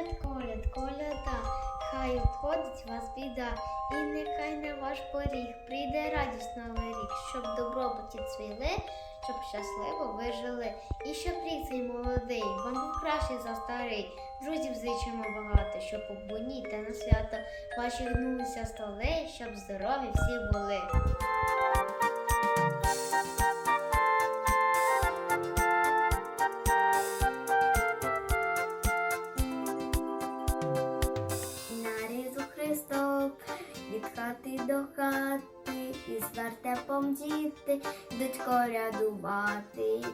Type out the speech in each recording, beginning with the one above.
Коляд, коляд, коляда, хай обходить вас біда, і нехай на ваш поріг прийде радість новий рік, щоб добробуті цвіли, щоб щасливо ви жили. І щоб рік цей молодий, вам був кращий за старий. Друзів зичимо багато, щоб у буні та на свято ваші гнулися столи, щоб здорові всі були. Хати до хати, і з вертепом діти йдуть корядувати.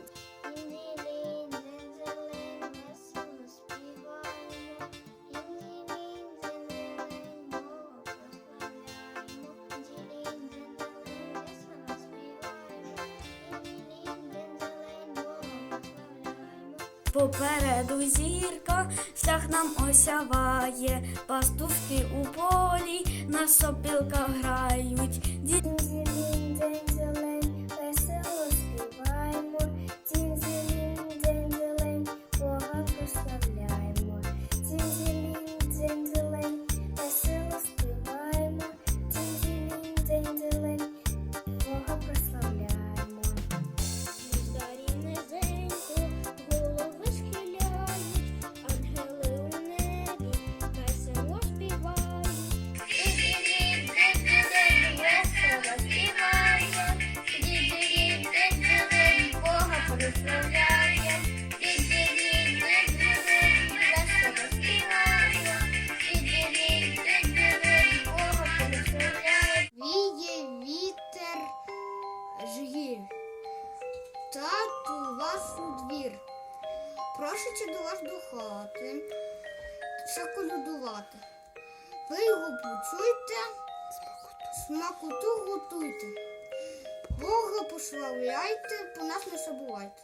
Попереду зірка, шлях нам осяває, пастушки у полі на сопілках грають. Тату вас у двір. Прошиться до вас до хати, ще колядувати. Ви його почуйте, смакоту готуйте. Бога пославляйте, по нас не забувайте.